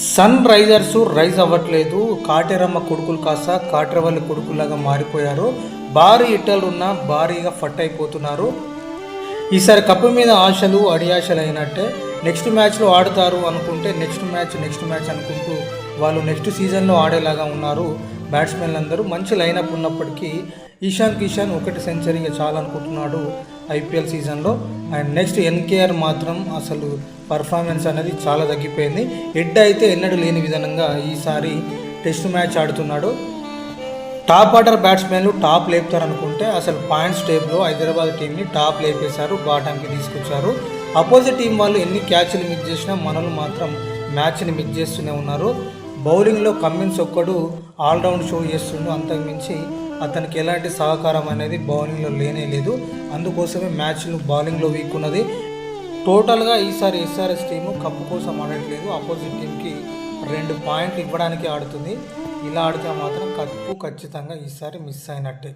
Sun Risers rise అవ్వట్లేదు. కాటేరమ్మ కొడుకులు కాస్త కాటెరవల్లి కొడుకులాగా మారిపోయారు. భారీ ఇట్టలు ఉన్న భారీగా ఫట్ అయిపోతున్నారు. ఈసారి కప్పు మీద ఆశలు అడియాశలు అయినట్టే నెక్స్ట్ మ్యాచ్లో ఆడతారు అనుకుంటే నెక్స్ట్ మ్యాచ్ నెక్స్ట్ మ్యాచ్ అనుకుంటూ వాళ్ళు నెక్స్ట్ సీజన్లో ఆడేలాగా ఉన్నారు. బ్యాట్స్మెన్లు అందరూ మంచి లైనప్ ఉన్నప్పటికీ ఈశాన్ కిషాన్ ఒకటి సెంచరీగా చాలనుకుంటున్నాడు ఐపీఎల్ సీజన్లో. అండ్ నెక్స్ట్ ఎన్కేఆర్ మాత్రం అసలు పర్ఫార్మెన్స్ అనేది చాలా తగ్గిపోయింది. హెడ్ అయితే ఎన్నడూ లేని విధంగా ఈసారి టెస్ట్ మ్యాచ్ ఆడుతున్నాడు. టాప్ ఆర్డర్ బ్యాట్స్మెన్లు టాప్ లేపుతారనుకుంటే అసలు పాయింట్స్ టేబుల్లో హైదరాబాద్ టీంని టాప్ లేపేశారు బాటంకి తీసుకొచ్చారు. అపోజిట్ టీం వాళ్ళు ఎన్ని క్యాచ్లు మిస్ చేసినా మనలు మాత్రం మ్యాచ్ని మిస్ చేస్తూనే ఉన్నారు. బౌలింగ్లో కమ్మిన్స్ ఒక్కడు ఆల్రౌండ్ షో చేస్తుండు. అంతకు మించి అతనికి ఎలాంటి సహకారం అనేది బౌలింగ్లో లేనే లేదు. అందుకోసమే మ్యాచ్లు బౌలింగ్లో వీక్ ఉన్నది టోటల్గా ఈసారి ఎస్ఆర్ఎస్ టీము కప్పు కోసం ఆడట్లేదు. ఆపోజిట్ టీంకి రెండు పాయింట్లు ఇవ్వడానికి ఆడుతుంది. ఇలా ఆడితే మాత్రం కప్పు ఖచ్చితంగా ఈసారి మిస్ అయినట్టే.